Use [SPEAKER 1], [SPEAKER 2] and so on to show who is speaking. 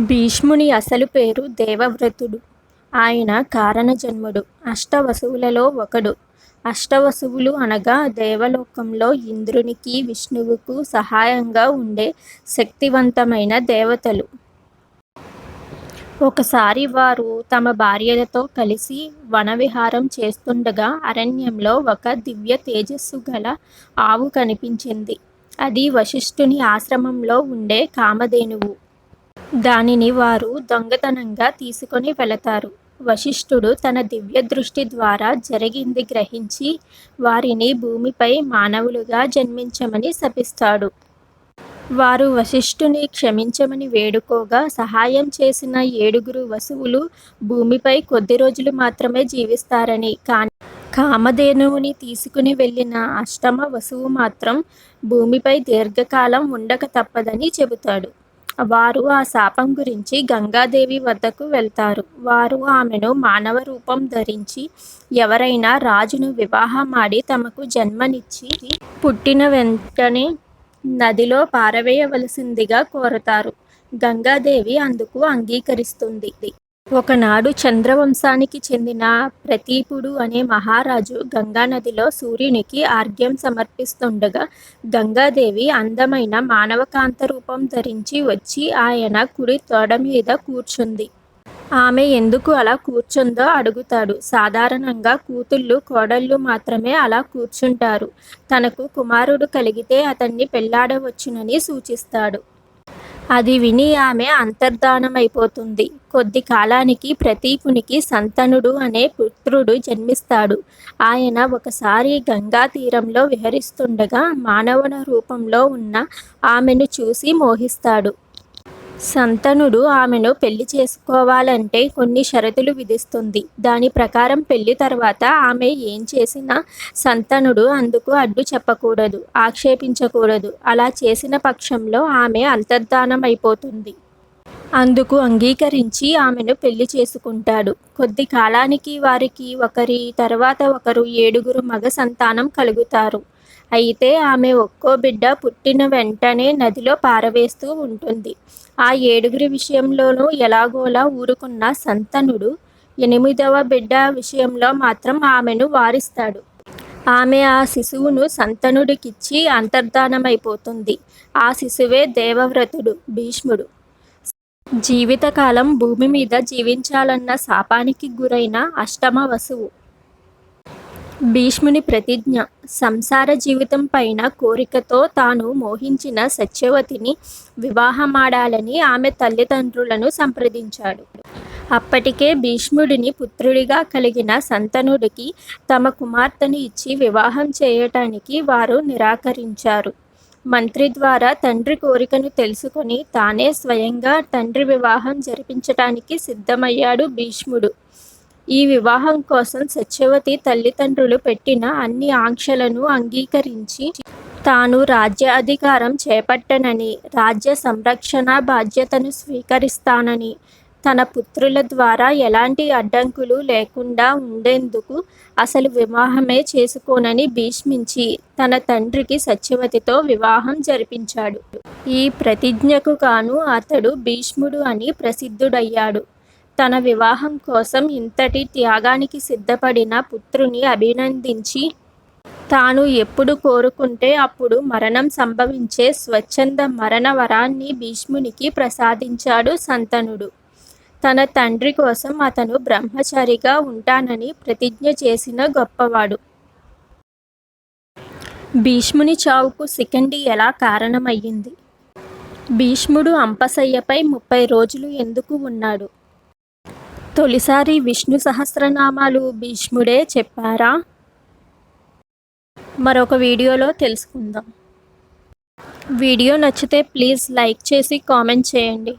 [SPEAKER 1] భీష్ముని అసలు పేరు దేవవ్రతుడు. ఆయన కారణజన్ముడు. అష్టవసువులలో ఒకడు. అష్టవసువులు అనగా దేవలోకంలో ఇంద్రునికి, విష్ణువుకు సహాయంగా ఉండే శక్తివంతమైన దేవతలు. ఒకసారి వారు తమ భార్యలతో కలిసి వనవిహారం చేస్తుండగా అరణ్యంలో ఒక దివ్య తేజస్సు గల ఆవు కనిపించింది. అది వశిష్ఠుని ఆశ్రమంలో ఉండే కామధేనువు. దానిని వారు దొంగతనంగా తీసుకొని వెళతారు. వశిష్ఠుడు తన దివ్యదృష్టి ద్వారా జరిగింది గ్రహించి వారిని భూమిపై మానవులుగా జన్మించమని శపిస్తాడు. వారు వశిష్ఠుని క్షమించమని వేడుకోగా సహాయం చేసిన ఏడుగురు వసువులు భూమిపై కొద్ది రోజులు మాత్రమే జీవిస్తారని, కానీ కామధేనువుని తీసుకుని వెళ్ళిన అష్టమ వసువు మాత్రం భూమిపై దీర్ఘకాలం ఉండక తప్పదని చెబుతాడు. వారు ఆ శాపం గురించి గంగాదేవి వద్దకు వెళ్తారు. వారు ఆమెను మానవ రూపం ధరించి ఎవరైనా రాజును వివాహమాడి తమకు జన్మనిచ్చి పుట్టిన వెంటనే నదిలో పారవేయవలసిందిగా కోరతారు. గంగాదేవి అందుకు అంగీకరిస్తుంది. ఒకనాడు చంద్రవంశానికి చెందిన ప్రతీపుడు అనే మహారాజు గంగానదిలో సూర్యునికి ఆర్ఘ్యం సమర్పిస్తుండగా గంగాదేవి అందమైన మానవకాంత రూపం ధరించి వచ్చి ఆయన కుడి తోడ మీద కూర్చుంది. ఆమె ఎందుకు అలా కూర్చుందో అడుగుతాడు. సాధారణంగా కూతుళ్ళు, కోడళ్ళు మాత్రమే అలా కూర్చుంటారు. తనకు కుమారుడు కలిగితే అతన్ని పెళ్ళాడవచ్చునని సూచిస్తాడు. అది విని ఆమె అంతర్ధానమైపోతుంది. కొద్ది కాలానికి ప్రతీపునికి సంతనుడు అనే పుత్రుడు జన్మిస్తాడు. ఆయన ఒకసారి గంగా తీరంలో విహరిస్తుండగా మానవుని రూపంలో ఉన్న ఆమెను చూసి మోహిస్తాడు. సంతనుడు ఆమెను పెళ్ళి చేసుకోవాలంటే కొన్ని షరతులు విధిస్తుంది. దాని ప్రకారం పెళ్ళి తర్వాత ఆమె ఏం చేసినా సంతనుడు అందుకు అడ్డు చెప్పకూడదు, ఆక్షేపించకూడదు. అలా చేసిన పక్షంలో ఆమె అంతర్ధానమైపోతుంది. అందుకు అంగీకరించి ఆమెను పెళ్ళి చేసుకుంటాడు. కొద్ది కాలానికి వారికి ఒకరి తర్వాత ఒకరు ఏడుగురు మగ సంతానం కలుగుతారు. అయితే ఆమె ఒక్కో బిడ్డ పుట్టిన వెంటనే నదిలో పారవేస్తూ ఉంటుంది. ఆ ఏడుగురి విషయంలోనూ ఎలాగోలా ఊరుకున్న సంతనుడు ఎనిమిదవ బిడ్డ విషయంలో మాత్రం ఆమెను వారిస్తాడు. ఆమె ఆ శిశువును సంతనుడికిచ్చి అంతర్ధానమైపోతుంది. ఆ శిశువే దేవవ్రతుడు భీష్ముడు. జీవితకాలం భూమి మీద జీవించాలన్న శాపానికి గురైన అష్టమ వసువు. భీష్ముని ప్రతిజ్ఞ సంసార జీవితం పైన కోరికతో తాను మోహించిన సత్యవతిని వివాహమాడాలని ఆమె తల్లిదండ్రులను సంప్రదించాడు. అప్పటికే భీష్ముడిని పుత్రుడిగా కలిగిన సంతనుడికి తమ కుమార్తెను ఇచ్చి వివాహం చేయటానికి వారు నిరాకరించారు. మంత్రి ద్వారా తండ్రి కోరికను తెలుసుకొని తానే స్వయంగా తండ్రి వివాహం జరిపించటానికి సిద్ధమయ్యాడు భీష్ముడు. ఈ వివాహం కోసం సత్యవతి తల్లిదండ్రులు పెట్టిన అన్ని ఆంక్షలను అంగీకరించి తాను రాజ్యాధికారం చేపట్టనని, రాజ్య సంరక్షణ బాధ్యతను స్వీకరిస్తానని, తన పుత్రుల ద్వారా ఎలాంటి అడ్డంకులు లేకుండా ఉండేందుకు అసలు వివాహమే చేసుకోనని భీష్మించి తన తండ్రికి సత్యవతితో వివాహం జరిపించాడు. ఈ ప్రతిజ్ఞకు గాను అతడు భీష్ముడు అని ప్రసిద్ధుడయ్యాడు. తన వివాహం కోసం ఇంతటి త్యాగానికి సిద్ధపడిన పుత్రుని అభినందించి తాను ఎప్పుడు కోరుకుంటే అప్పుడు మరణం సంభవించే స్వచ్ఛంద మరణ వరాన్ని భీష్మునికి ప్రసాదించాడు సంతనుడు తన తండ్రి కోసం అతను బ్రహ్మచారిగా ఉంటానని ప్రతిజ్ఞ చేసిన గొప్పవాడు. భీష్ముని చావుకు శిఖండి ఎలా కారణమయ్యింది? భీష్ముడు అంపశయ్యపై ముప్పై రోజులు ఎందుకు ఉన్నాడు? తొలిసారి విష్ణు సహస్రనామాలు భీష్ముడే చెప్పారా? మరొక వీడియోలో తెలుసుకుందాం. వీడియో నచ్చితే ప్లీజ్ లైక్ చేసి కామెంట్ చేయండి.